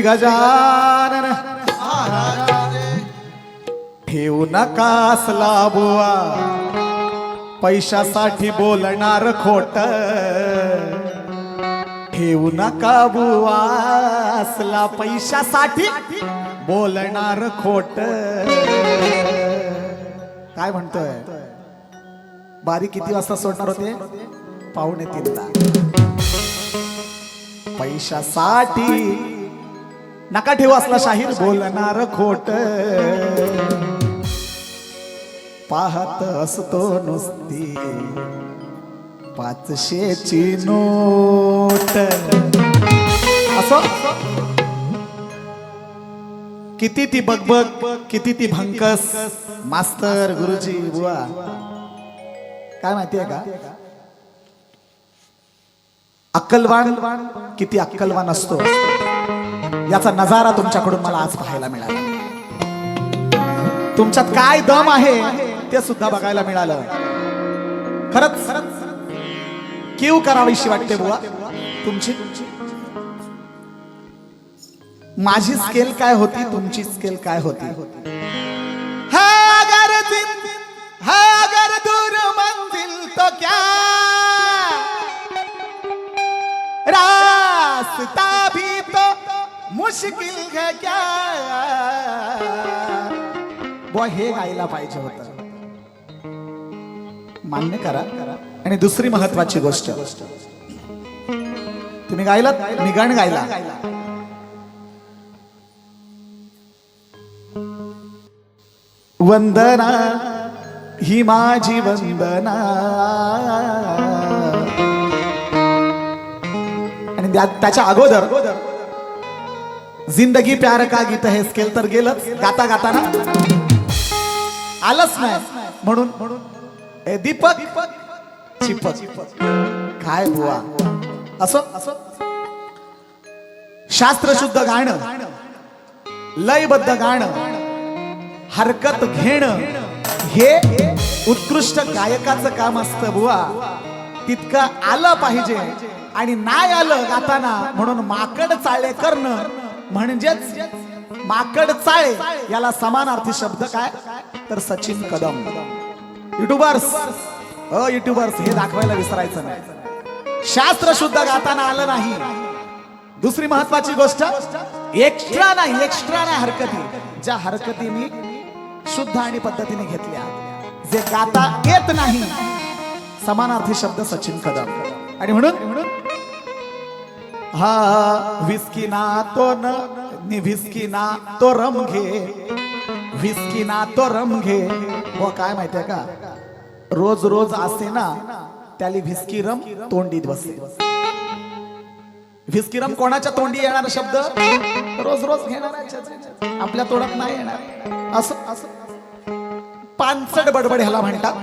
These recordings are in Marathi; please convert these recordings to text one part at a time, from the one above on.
श्री गजानन. ठेवू नकासला बुवा पैशासाठी बोलणार खोट. ठेवू नका बुवा असला पैशासाठी बोलणार खोट. काय म्हणतोय? बारी किती वाजता सोडणार होते? पाहुणे तीनला. पैशासाठी नका ठेवू असला शाहीर बोलणार खोट. पाहत असतो नुसती पाचशेची नोट. असो? किती ती बगबग किती ती भंकस. मास्तर गुरुजी बुवा. काय माहितीये का? अक्कलवान किती अक्कलवान असतो. याचा नजारा तुमच्याकडून मला आज पाहायला मिळाला. तुमच्यात काय दम आहे ते सुद्धा बघायला मिळालं. खरंच केव करावीशी वाटते बुवा तुमची? माझी स्केल काय होती तुमची स्केल काय होती? मुश्किल है क्या? बुवा हे गायला पाहिजे होत. मान्य करा. आणि दुसरी महत्वाची गोष्ट. तुम्ही गायला मी गाणं गायला. वंदना ही माझी वंदना. आणि त्या- त्याच्या अगोदर जिंदगी प्यार का गीत हे स्केल तर गेलंच. गाता गाताना आलंच नाही. म्हणून म्हणून ए दीपक. चिपक. काय बुवा. असो असो? शास्त्रशुद्ध गाणं. लयबद्ध गाणं. हरकत घेणं. हे उत्कृष्ट गायकाचं काम असतं बुवा. तितकं आलं पाहिजे. आणि नाही आलं गाताना म्हणून माकड चाळे करणं. म्हणजेच माकड चाळे याला समानार्थी शब्द काय? तर सचिन कदम. युट्यूबर्स अ युट्यूबर्स हे दाखवायला विसरायचं नाही. शास्त्र शुद्ध गाताना आलं नाही. दुसरी महत्वाची गोष्ट एक्स्ट्रा नाही एक्स्ट्रा नाही हरकती. ज्या हरकती मी शुद्ध आणि पद्धतीने घेतल्या जे गाता येत नाही समानार्थी शब्द सचिन कदम. आणि म्हणून म्हणून हा विस्किना तो न विस्किना तो रम घे. विस्किना तो रम घे. हो काय माहितीये का? रोज रोज असे ना त्याली भिस्की रम तोंडीत बसे भिस्किरम कोणाच्या तोंडी येणार शब्द? रोज रोज घेणार आपल्या तोंडात नाही येणार. असं असं. बडबड ह्याला म्हणतात.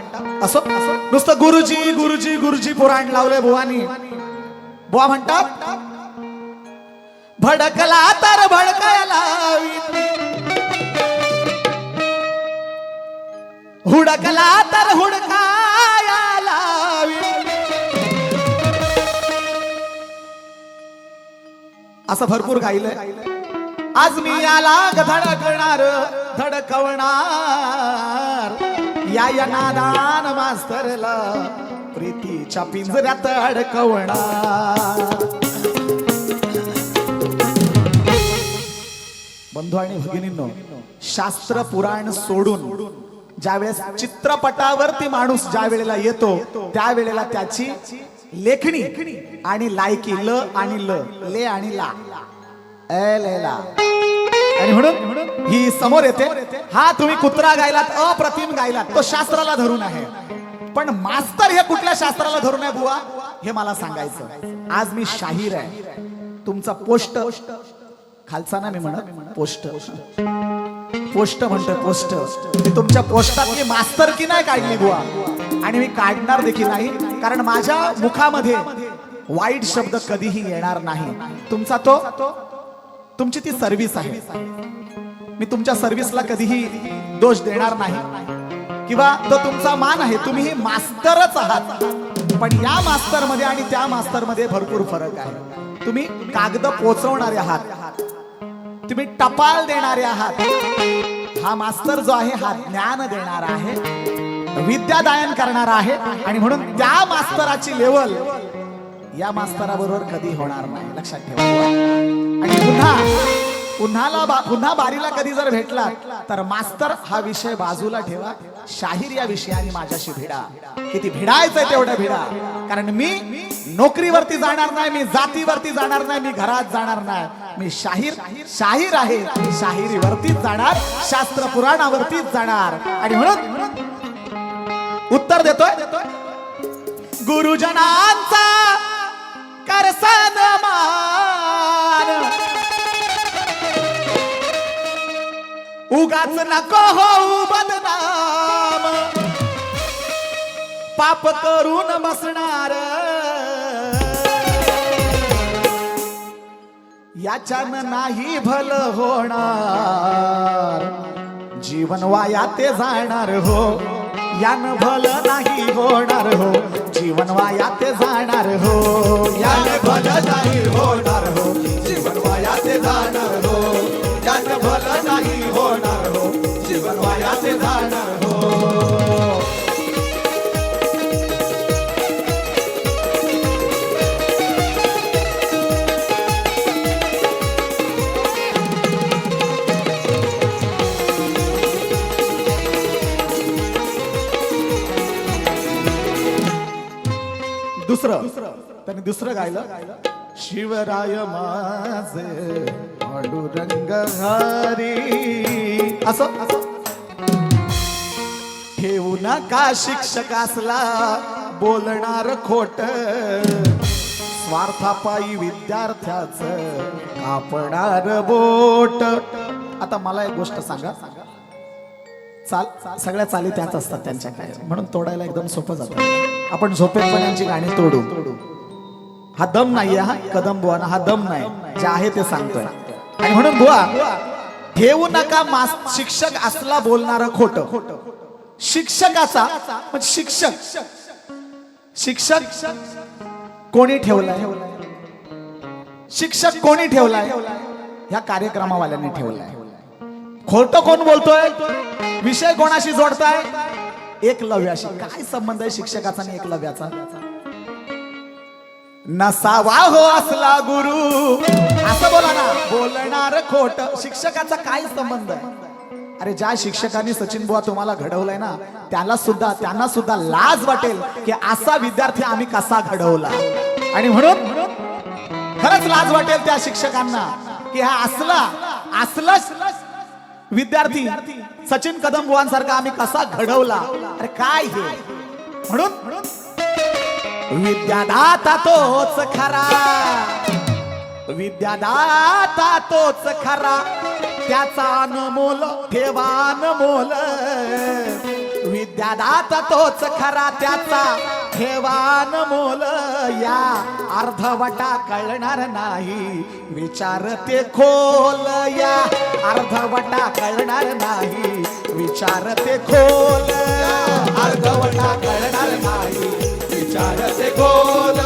असं असं. नुसतं गुरुजी गुरुजी गुरुजी पुराण लावलंय बुवानी. बुवा म्हणतात भडकला तर भडकायला हुडकला तर हुडकायला असं भरपूर गायलंय. आज मी याला धडकणार धडकवणार. या या नादान मास्तरला प्रीतीच्या पिंजऱ्यात अडकवणार. बंधू आणि भगिनींनो शास्त्र पुराण सोडून ज्यावेळेस चित्रपटावरती माणूस ज्या वेळेला येतो त्यावेळेला त्याची लेखणी आणि लायकी ल आणि ल ले आणि ला. ए ला आणि म्हणून ही समोर येते हा तुम्ही कुत्रा गायलात अप्रतिम गायलात तो शास्त्राला धरून आहे. पण मास्तर हे कुठल्या शास्त्राला धरून आहे बुवा? हे मला सांगायचं. आज मी शाहीर आहे. तुमचा पोस्ट खालचा ना मी म्हणत पोस्ट पोस्ट म्हणतोय पोस्ट मी तुमच्या पोस्टातली मास्तर की नाही काढली बुवा? आणि मी काढणार देखील नाही कारण माझ्या मुखामध्ये वाईट शब्द कधीही येणार नाही. तुमचा तो तुमची ती सर्व्हिस आहे. मी तुमच्या सर्व्हिसला कधीही दोष देणार नाही. किंवा तो तुमचा मान आहे तुम्ही ही मास्तरच आहात. पण या मास्तरमध्ये आणि त्या मास्तरमध्ये भरपूर फरक आहे. तुम्ही कागद पोचवणारे आहात. तुम्ही टपाल देणारे आहात. हा मास्तर जो आहे हा ज्ञान देणारा आहे विद्यादायन करणारा आहे आणि म्हणून त्या मास्तराची लेवल या मास्तराबरोबर कधी होणार नाही. लक्षात ठेवा. आणि पुन्हा पुन्हाला बा- पुन्हा बारीला कधी जर भेटला तर मास्तर हा विषय बाजूला ठेवा. शाहीर या विषयाने माझ्याशी भिडा. किती भिडायचंय तेवढं भिडा. कारण मी नोकरीवरती जाणार नाही मी जातीवरती जाणार नाही मी घरात जाणार नाही. मी शाहीर शाहीर आहे. शाहिरीवरतीच जाणार शास्त्र पुराणावरतीच जाणार. आणि म्हणून उत्तर देतोय. गुरुजनांचा करसन उगाच नको हो बदनाम. पाप करून बसणार. याच्यानं नाही भल होणार. जीवन वाया ते जाणार हो. यानं भल नाही होणार हो. जीवन वाया ते जाणार हो. यानं भल नाही होणार हो. जीवन वाया ते जाणार दुसरं. त्यांनी दुसरं गायलं. शिवराय माझे पांडुरंग हरी. असं. असं ठेवू नका शिक्षक असला बोलणार खोट. स्वार्थापायी विद्यार्थ्याच कापणार बोट. आता मला एक गोष्ट सांगा. चाल सगळ्या चाली त्याच असतात त्यांच्या काय म्हणून तोडायला एकदम सोपं जातं. आपण झोपेपणाची गाणी तोडू. हा दम नाहीये हा कदम बुवा हा दम नाही. जे आहे ते सांगतोय. आणि म्हणून बुवा ठेवू नका मास शिक्षक असला बोलणार खोट. शिक्षकाचा म्हणजे शिक्षक. शिक्षक कोणी ठेवलाय? शिक्षक कोणी ठेवलाय? ह्या कार्यक्रमावाल्यांनी ठेवलाय. खोट कोण बोलतोय? विषय कोणाशी जोडताय? एकलव्याशी काय संबंध आहे शिक्षकाचा आणि एकलव्याचा? नसावा हो असला गुरु. असं बोला ना बोलणार खोट. शिक्षकाचा काय संबंध आहे? अरे ज्या शिक्षकांनी सचिन बुवा तुम्हाला घडवलंय ना त्याला सुद्धा त्यांना सुद्धा लाज वाटेल की असा विद्यार्थी आम्ही कसा घडवला. आणि म्हणून खरंच लाज वाटेल त्या शिक्षकांना की हा असला असला विद्यार्थी सचिन कदम बुवांसारखा आम्ही कसा घडवला? अरे काय हे? म्हणून? विद्यादाता तोच खरा. विद्यादाता तोच खरा. त्याचा अनमोल ठेवा मोल दादाचा तोच खरा त्याचा. ठेवान मोल या. अर्धवटा कळणार नाही. विचार ते खोल या. अर्धवटा कळणार नाही. विचार ते खोल अर्धवटा कळणार नाही. विचार ते खोल